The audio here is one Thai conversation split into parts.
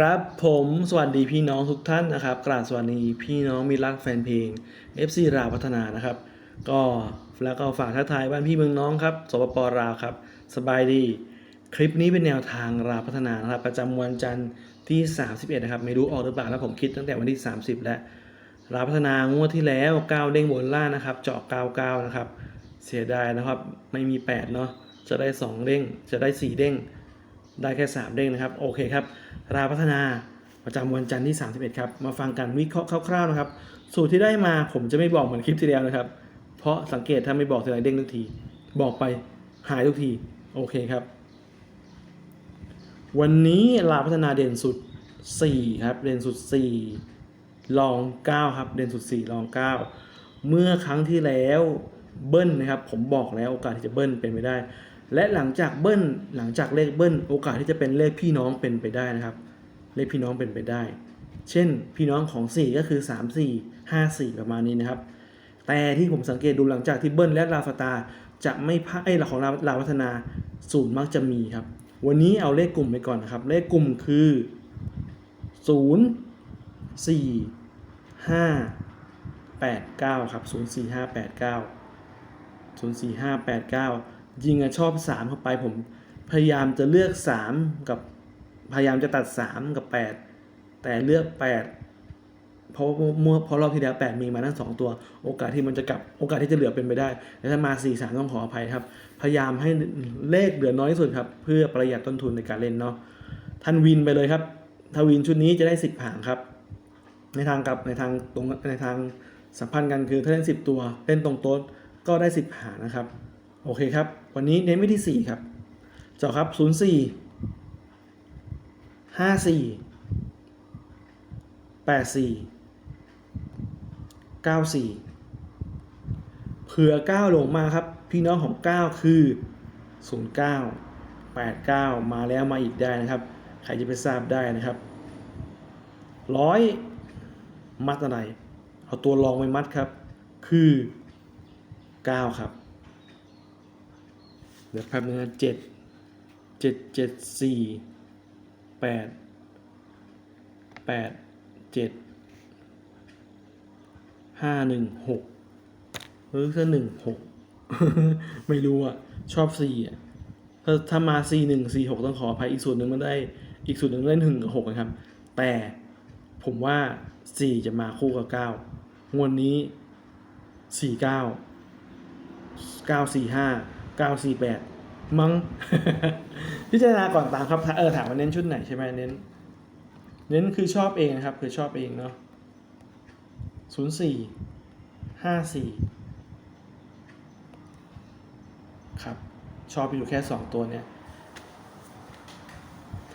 ครับผมสวัสดีพี่น้องทุกท่านนะครับกราบสวัสดีพี่น้องมีรักแฟนเพลง FC ราพัฒนานะครับ ก็แล้วก็ฝากทักทายบ้านพี่เมืองน้องครับสปปราวครับ สบายดี คลิปนี้เป็นแนวทางราพัฒนานะครับ ประจำวันจันทร์ที่ 31 นะครับ ไม่รู้ออกหรือเปล่าแล้วผมคิดตั้งแต่วันที่ 30 แล้วราพัฒนางวดที่แล้ว9เด้งบนล่างนะครับ เจาะ99นะครับ เสียดายนะครับ ไม่มี 8 เนาะจะได้ 2 เด้งจะได้ 4 เด้ง ได้แค่ 3 เด้งนะครับ โอเคครับ ราพัฒนาประจำวันจันทร์ที่ 31 ครับ มาฟังกันวิเคราะห์คร่าวๆนะครับ สูตรที่ได้มาผมจะไม่บอกเหมือนคลิปที่แล้วนะครับ เพราะสังเกตถ้าไม่บอกทีไรเด้งทุกที บอกไปหายทุกที โอเคครับ วันนี้ราพัฒนาเด่นสุด 4 ครับ เด่นสุด 4 ลอง 9 ครับ เด่นสุด 4 ลอง 9 เมื่อครั้งที่แล้วเบิ้ลนะครับ ผมบอกแล้วโอกาสที่จะเบิ้ลเป็นไปได้ และหลังจากเบิ้ลหลังจากเลขเบิ้ลโอกาสที่จะเป็นเลขพี่น้องเป็นไปได้นะครับ เลขพี่น้องเป็นไปได้ เช่นพี่น้องของ 4 ก็คือ 3 4 5 4 ประมาณนี้นะครับ แต่ที่ผมสังเกตดูหลังจากที่เบิ้ลและลาฟตาจะไม่พลาดไอ้ของลาลาวัฒนาศูนย์มักจะมีครับ วันนี้เอาเลขกลุ่มไปก่อนนะครับ เลขกลุ่มคือ 0 4 5 8 9 ครับ 0 4 5 8 9 0 4 5 8 9 ยิงอะชอบ3เข้าไปผมพยายามจะเลือก3กับพยายามจะตัด3กับ8แต่เลือก8เพราะเมื่อพราะรอบที่แล้ว8มีมาทั้ง2ตัว โอกาสที่มันจะกลับโอกาสที่จะเหลือเป็นไปได้แต่ถ้ามา4 3ต้องขออภัยครับ พยายามให้เลขเหลือน้อยที่สุดครับเพื่อประหยัดต้นทุนในการเล่นเนาะท่านวินไปเลยครับถ้าวินชุดนี้จะได้10หางครับ ในทางกลับในทางตรงในทางสัมพันธ์กันคือถ้าเล่น10ตัวเล่นตรงโต๊ะก็ได้10หางนะครับ โอเคครับ วันนี้เน้นไปที่ 4 ครับเจาะครับ 0 4 5 4 8 4 9 4 เผื่อ 9 ลงมาครับ พี่น้องของ 9 คือ 0 9 8 9 มาแล้วมาอีกได้นะครับ ใครจะไปทราบได้นะครับร้อยมัดอะไร เอาตัวรองไปมัดครับ คือ 9 ครับ ดี๋ยวแป๊บนึงนะเจ็ดเจ็ดเจ็ดสี่แปดแปดเจ็ดห้าหนึ่งหกหรือถ้าหนึ่งหกไม่รู้อะ ชอบสี่อะถ้าถ้ามาสี่หนึ่งสี่หกต้องขออภัยอีกส่วนหนึ่งมันได้ อีกส่วนหนึ่งเล่นหนึ่งกับหกนะครับ แต่ผมว่าสี่จะมาคู่กับเก้างวดนี้สี่เก้าเก้าสี่ห้า เก้าสี่แปดมั้งพิจารณาก่อนตามครับเออถามว่าเน้นชุดไหนใช่ไหมเน้น เน้นคือชอบเองนะครับ คือชอบเองเนาะศูนย์สี่ห้าสี่ครับชอบอยู่แค่สองตัวเนี้ย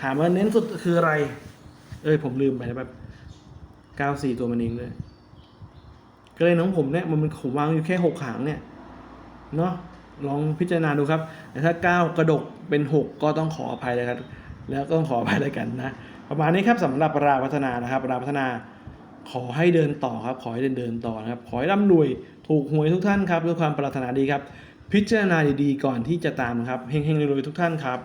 ถามว่าเน้นสุดคืออะไร เอ้ยผมลืมไปนะแบบเก้าสี่ตัวมันเองเลยก็เลยน้องผมเนี่ยมันมันผมวางอยู่แค่หกหางเนี่ยเนาะ ลองพิจารณาดูครับแต่ถ้า 9 กระดกเป็น 6 ก็ต้องขออภัยเลยครับ แล้วก็ต้องขออภัยเลยกันนะ ประมาณนี้ครับสำหรับราพัฒนานะครับราพัฒนาขอให้เดินต่อครับ ขอให้เดินเดินต่อนะครับ ขอให้ร่ำรวยถูกหวยทุกท่านครับด้วยความปรารถนาดีครับ พิจารณาดีๆ ก่อนที่จะตามครับเฮงๆรวยๆทุกท่านครับ